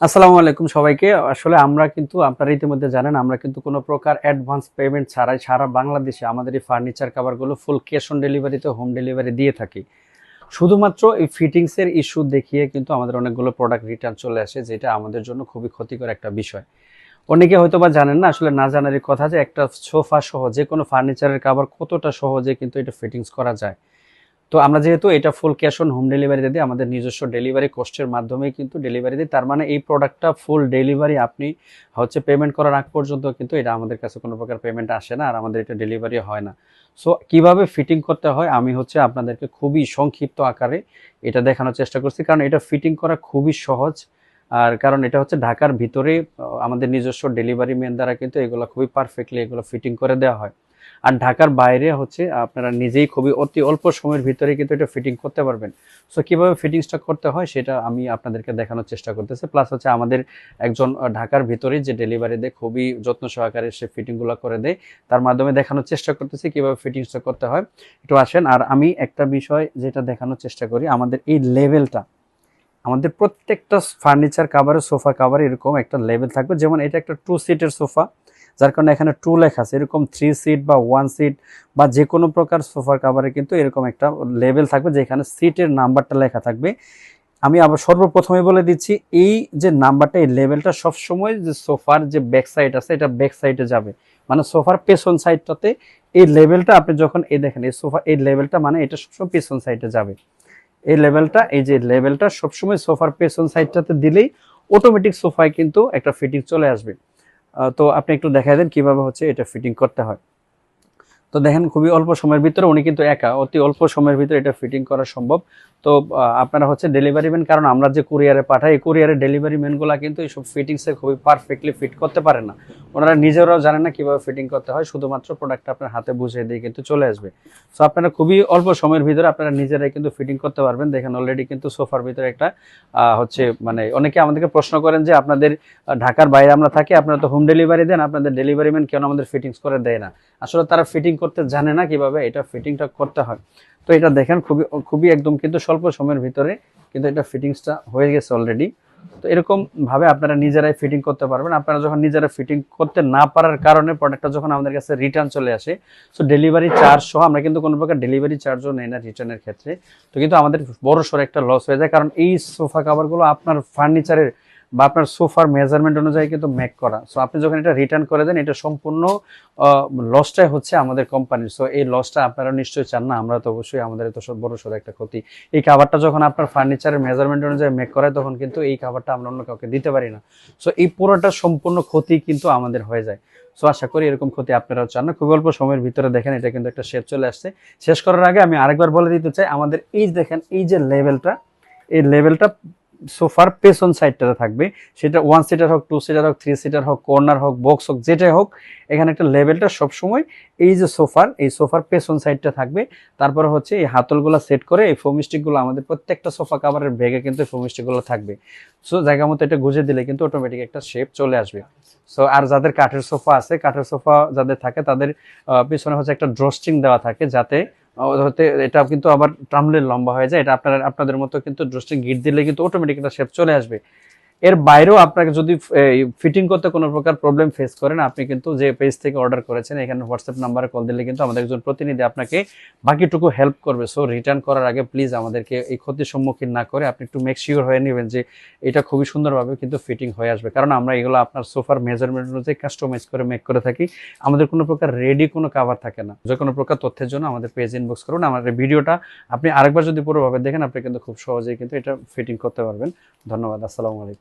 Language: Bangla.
আসসালামু আলাইকুম সবাইকে। আসলে আমরা কিন্তু, আপনারা ইতিমধ্যে জানেন, আমরা কিন্তু কোনো প্রকার অ্যাডভান্স পেমেন্ট ছাড়াই সারা বাংলাদেশে আমাদের এই ফার্নিচার কাভারগুলো ফুল ক্যাশ অন ডেলিভারিতে হোম ডেলিভারি দিয়ে থাকি। শুধুমাত্র এই ফিটিংসের ইস্যু দেখিয়ে কিন্তু আমাদের অনেকগুলো প্রোডাক্ট রিটার্ন চলে আসে, যেটা আমাদের জন্য খুবই ক্ষতিকর একটা বিষয়। অনেকে হয়তো বা জানেন না, আসলে না জানারই কথা যে একটা সোফা সহ যে কোনো ফার্নিচারের কাভার কতটা সহজে কিন্তু এটা ফিটিংস করা যায়। তো আমরা যেহেতু এটা ফুল ক্যাশ অন হোম ডেলিভারিতে দিই, আমাদের নিজস্ব ডেলিভারি কস্টের মাধ্যমেই কিন্তু ডেলিভারি দিই। তার মানে এই প্রোডাক্টটা ফুল ডেলিভারি আপনি হচ্ছে পেমেন্ট করার আগ পর্যন্ত কিন্তু এটা আমাদের কাছে কোনো প্রকার পেমেন্ট আসে না, আর আমাদের এটা ডেলিভারি হয় না। সো কীভাবে ফিটিং করতে হয়? আমি হচ্ছে আপনাদেরকে খুবই সংক্ষিপ্ত আকারে এটা দেখানোর চেষ্টা করছি, কারণ এটা ফিটিং করা খুবই সহজ। আর কারণ এটা হচ্ছে ঢাকার ভিতরে আমাদের নিজস্ব ডেলিভারি ম্যান দ্বারা কিন্তু এগুলো খুবই পারফেক্টলি এগুলো ফিটিং করে দেওয়া হয়। আর ঢাকার বাইরে হচ্ছে আপনারা নিজেই খুবই অতি অল্প সময়ের ভিতরে কিন্তু এটা ফিটিং করতে পারবেন। সো কীভাবে ফিটিংসটা করতে হয় সেটা আমি আপনাদেরকে দেখানোর চেষ্টা করতেছি। প্লাস হচ্ছে আমাদের একজন ঢাকার ভিতরে যে ডেলিভারি দেয়, খুবই যত্ন সহকারে সে ফিটিংগুলো করে দেয়। তার মাধ্যমে দেখানোর চেষ্টা করতেছি কীভাবে ফিটিংসটা করতে হয়। একটু আসেন, আর আমি একটা বিষয় যেটা দেখানোর চেষ্টা করি, আমাদের এই লেভেলটা আমাদের প্রত্যেকটা ফার্নিচার কাভারে সোফা কাভারে এরকম একটা লেভেল থাকবে। যেমন এটা একটা টু সিটের সোফা যার কারণে এখানে টু লেখা আছে। এরকম থ্রি সিট বা ওয়ান সিট বা যে কোনো প্রকার সোফার কাভারে কিন্তু এরকম একটা লেভেল থাকবে যেখানে সিটের নাম্বারটা লেখা থাকবে। আমি আবার সর্বপ্রথমে বলে দিচ্ছি, এই যে নাম্বারটা, এই লেভেলটা সবসময় যে সোফার যে ব্যাক সাইড আছে, এটা ব্যাক সাইডে যাবে। মানে সোফার পেছন সাইডটাতে এই লেভেলটা আপনি যখন এই দেখেন, এই সোফা এই লেভেলটা মানে এটা সবসময় পেছন সাইডে যাবে। এই লেভেলটা এই যে লেভেলটা সবসময় সোফার পেছন সাইডটাতে দিলেই অটোমেটিক সোফায় কিন্তু একটা ফিটিং চলে আসবে। তো আপনি একটু দেখাই দেন কীভাবে হচ্ছে এটা ফিটিং করতে হয়। তো দেখেন খুবই অল্প সময়ের ভিতরে উনি কিন্তু একা, অতি অল্প সময়ের ভিতরে এটা ফিটিং করা সম্ভব। তো আপনারা হচ্ছে ডেলিভারি ম্যান কারণ আমরা যে কুরিয়ারে পাঠাই, এই কুরিয়ারের ডেলিভারি ম্যানগুলো কিন্তু এইসব ফিটিংসে খুবই পারফেক্টলি ফিট করতে পারে না। ওনারা নিজেরাও জানেন না কীভাবে ফিটিং করতে হয়, শুধুমাত্র প্রোডাক্টটা আপনার হাতে বুঝিয়ে দিয়ে কিন্তু চলে আসবে। সো আপনারা খুবই অল্প সময়ের ভিতরে আপনারা নিজেরাই কিন্তু ফিটিং করতে পারবেন। দেখেন অলরেডি কিন্তু সোফার ভিতরে একটা হচ্ছে মানে অনেকে আমাদেরকে প্রশ্ন করেন যে, আপনাদের ঢাকার বাইরে আমরা থাকি, আপনারা তো হোম ডেলিভারি দেন, আপনাদের ডেলিভারি ম্যান কেন আমাদের ফিটিংস করে দেয় না? আসলে তারা ফিটিং করতে জানে না কীভাবে এটা ফিটিংটা করতে হয়। তো এটা দেখেন খুবই খুবই একদম কিন্তু স্বল্প সময়ের ভিতরে কিন্তু এটা ফিটিংসটা হয়ে গেছে অলরেডি তো এরকম ভাবে আপনারা নিজেরাই ফিটিং করতে পারবেন। আপনারা যখন নিজেরা ফিটিং করতে না পারার কারণে প্রোডাক্টটা যখন আমাদের কাছে রিটার্ন চলে আসে সো ডেলিভারি চার্জ সহ আমরা কিন্তু কোনো প্রকার ডেলিভারি চার্জও নেই না রিটার্নের ক্ষেত্রে। তো কিন্তু আমাদের বড় সড়ো একটা লস হয়ে যায়। কারণ এই সোফা কাভারগুলো আপনার ফার্নিচারের বা আপনার সোফার মেজারমেন্ট অনুযায়ী কিন্তু মেক করা। সো আপনি যখন এটা রিটার্ন করে দেন, এটা সম্পূর্ণ লসটাই হচ্ছে আমাদের কোম্পানির সো এই লসটা আপনারা নিশ্চয়ই চান না, আমরা তো অবশ্যই আমাদের এত বড় সড়ো একটা ক্ষতি। এই খাবারটা যখন আপনার ফার্নিচারের মেজারমেন্ট অনুযায়ী মেক করায়, তখন কিন্তু এই খাবারটা আমরা অন্য কাউকে দিতে পারি না। সো এই পুরোটা সম্পূর্ণ ক্ষতি কিন্তু আমাদের হয়ে যায়। সো আশা করি এরকম ক্ষতি আপনারাও চান না। খুব অল্প সময়ের ভিতরে দেখেন, এটা কিন্তু একটা শেপ চলে আসছে। শেষ করার আগে আমি আরেকবার বলে দিতে চাই, আমাদের এই দেখেন, এই যে লেভেলটা এই লেভেলটা সোফার পেছন সাইডটাতে থাকবে। সেটা ওয়ান সিটার হোক টু সিটার হোক থ্রি সিটার হোক কর্নার হোক বক্স হোক, যেটাই হোক, এখানে একটা লেভেলটা সবসময় এই যে সোফার এই সোফার পেছন সাইডটা থাকবে। তারপরে হচ্ছে এই হাতলগুলো সেট করে এই ফোমিস্টিকগুলো আমাদের প্রত্যেকটা সোফা কাভারের ব্যাগে কিন্তু এই ফোমিস্টিকগুলো থাকবে। সো জায়গা মতো এটা গুজে দিলে কিন্তু অটোমেটিক একটা শেপ চলে আসবে। সো আর যাদের কাঠের সোফা আছে, কাঠের সোফা যাদের থাকে, তাদের পিছনে হচ্ছে একটা ড্রস্টিং দেওয়া থাকে যাতে এটা কিন্তু আবার ট্রামলের লম্বা হয়ে যায়। এটা আপনার, আপনাদের মতো কিন্তু ড্রস্টিং গিট দিলে কিন্তু অটোমেটিক একটা শেপ চলে আসবে। এর বাইরেও আপনাকে যদি ফিটিং করতে কোনো প্রকার প্রবলেম ফেস করেন আপনি কিন্তু যে পেজ থেকে অর্ডার করেছেন, এখানে হোয়াটসঅ্যাপ নাম্বারে কল দিলে কিন্তু আমাদের একজন প্রতিনিধি আপনাকে বাকিটুকু হেল্প করবে। সো রিটার্ন করার আগে প্লিজ আমাদেরকে এই ক্ষতির সম্মুখীন না করে আপনি একটু মেক শিওর হয়ে নেবেন যে এটা খুবই সুন্দরভাবে কিন্তু ফিটিং হয়ে আসবে। কারণ আমরা এগুলো আপনার সোফার মেজারমেন্ট অনুযায়ী কাস্টমাইজ করে মেক করে থাকি। আমাদের কোনো প্রকার রেডি কোনো কাভার থাকে না। যে কোনো প্রকার তথ্যের জন্য আমাদের পেজ ইনবক্স করুন। আমাদের ভিডিওটা আপনি আরেকবার যদি পুরোভাবে দেখেন, আপনি কিন্তু খুব সহজেই কিন্তু এটা ফিটিং করতে পারবেন। ধন্যবাদ। আসসালামু আলাইকুম।